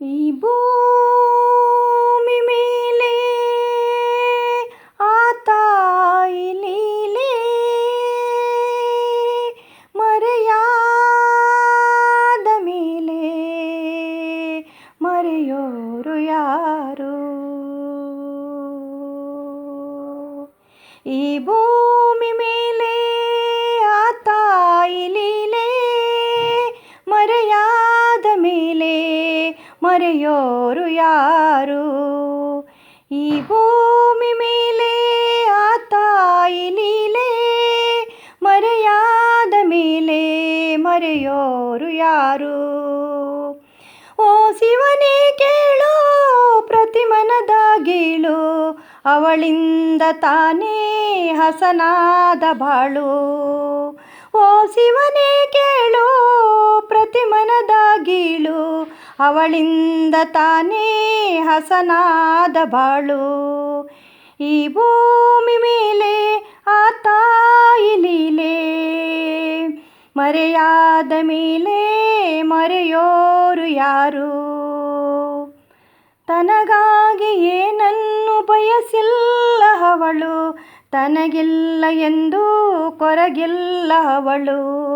ಈ ಭೂಮಿ ಮೇಲೆ ಆ ತಾಯಿ ಲೀಲೆ ಮರೆಯಾದ ಮೇಲೆ ಮರೆಯೋರು ಯಾರು ಮರೆಯೋರು ಯಾರು? ಈ ಭೂಮಿ ಮೇಲೆ ಆ ತಾಯಿ ನೀಲೆ, ಮರೆಯಾದ ಮೇಲೆ ಮರೆಯೋರು ಯಾರು? ಓ ಶಿವನೇ ಕೇಳು ಪ್ರತಿಮನದ ಗೀಳು ಅವಳಿಂದ ತಾನೇ ಹಸನಾದ ಬಾಳು. ಓ ಶಿವನೇ ಕೇಳು ಅವಳಿಂದ ತಾನೇ ಹಸನಾದ ಬಾಳು. ಈ ಭೂಮಿ ಮೇಲೆ ಆ ತಾಯಿ ಮರೆಯಾದ ಮೇಲೆ ಮರೆಯೋರು ಯಾರು? ತನಗಾಗಿ ಏನನ್ನು ಬಯಸಿಲ್ಲ ಅವಳು? ತನಗಿಲ್ಲ ಎಂದು ಕೊರಗಿಲ್ಲ ಅವಳು.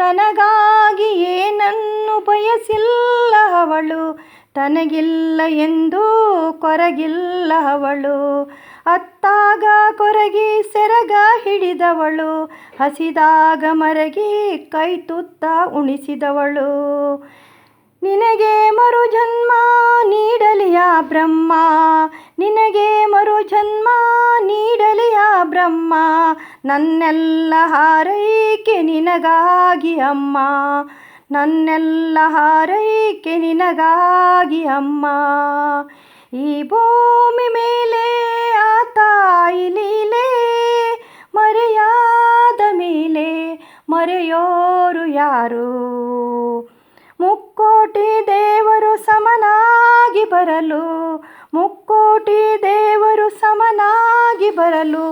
ತನಗಾಗಿ ಏನನ್ನು ಬಯಸಿಲ್ಲ ಅವಳು? ತನಗಿಲ್ಲ ಎಂದು ಕೊರಗಿಲ್ಲ ಅವಳು. ಅತ್ತಾಗ ಕೊರಗಿ ಸೆರಗ ಹಿಡಿದವಳು. ಹಸಿದಾಗ ಮರಗಿ ಕೈ ತುತ್ತ ಉಣಿಸಿದವಳು. ನಿನಗೆ ಮರು ಜನ್ಮ ನೀಡಲಿಯ ಬ್ರಹ್ಮ. ನಿನಗೆ ಮರು ಜನ್ಮ ನೀಡಲಿಯ ಬ್ರಹ್ಮ. ನನ್ನೆಲ್ಲ ಹಾರೈಕೆ ನಿನಗಾಗಿ ಅಮ್ಮ. ನನ್ನೆಲ್ಲ ಹಾರೈಕೆ ನಿನಗಾಗಿ ಅಮ್ಮ. ಈ ಭೂಮಿ ಮೇಲೆ ಆ ತಾಯಿ ಮರೆಯಾದ ಮೇಲೆ ಮರೆಯೋರು ಯಾರು? ಮುಕ್ಕೋಟಿ ದೇವರು ಸಮನಾಗಿ ಬರಲು, ಮುಕ್ಕೋಟಿ ದೇವರು ಸಮನಾಗಿ ಬರಲು,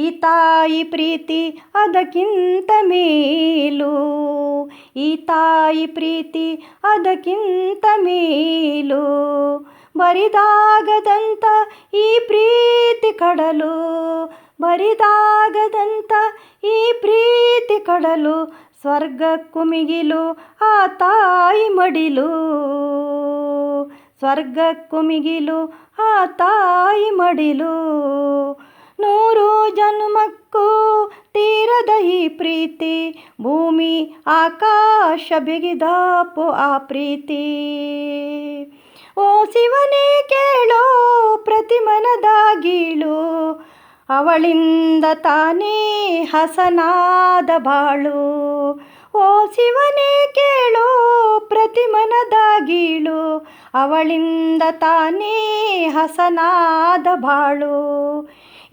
ಈ ತಾಯಿ ಪ್ರೀತಿ ಅದಕ್ಕಿಂತ ಮೇಲು, ಈ ತಾಯಿ ಪ್ರೀತಿ ಅದಕ್ಕಿಂತ ಮೇಲು. ಬರಿದಾಗದಂತ ಈ ಪ್ರೀತಿ ಕಡಲು ಬರಿದಾಗದಂತ ಈ ಪ್ರೀತಿ ಕಡಲು ಸ್ವರ್ಗಕ್ಕೂ ಮಿಗಿಲು ಆ ತಾಯಿ ಮಡಿಲು. ಸ್ವರ್ಗಕ್ಕೂ ಮಿಗಿಲು ಆ ತಾಯಿ ಮಡಿಲು. ನೂರು ಜನ್ಮಕ್ಕೂ ತೀರದ ಈ ಪ್ರೀತಿ, ಭೂಮಿ, ಆಕಾಶ ಬಿಗಿದಾಪು ಆ ಪ್ರೀತಿ. ಓ ಶಿವನೇ ಕೇಳೋ ಪ್ರತಿಮನದ ಗೀಳು ಅವಳಿಂದ ತಾನೇ ಹಸನಾದ ಬಾಳು. ಓ ಶಿವನೇ ಕೇಳು ಗೀಳು ಅವಳಿಂದ ತಾನೇ ಹಸನಾದ ಬಾಳು.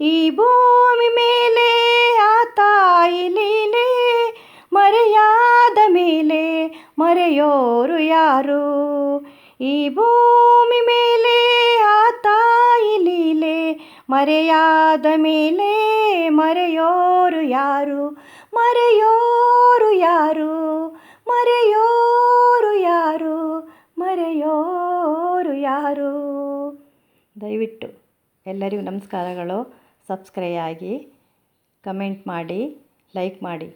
ಈ ಭೂಮಿ ಮೇಲೆ, ಆ ತಾಯಿ ಲೀಲೆ, ಮರೆಯಾದ ಮೇಲೆ ಮರೆಯೋರು ಯಾರು? ಈ ಭೂಮಿ ಮೇಲೆ ಮರೆಯಾದ ಮೇಲೆ ಮರೆಯೋರು ಯಾರು? ಮರೆಯೋರು ಯಾರು? ಮರೆಯೋರು ಯಾರು? ಮರೆಯೋರು ಯಾರು? ದಯವಿಟ್ಟು ಎಲ್ಲರಿಗೂ ನಮಸ್ಕಾರಗಳು. ಸಬ್ಸ್ಕ್ರೈ ಆಗಿ ಕಮೆಂಟ್ ಮಾಡಿ, ಲೈಕ್ ಮಾಡಿ.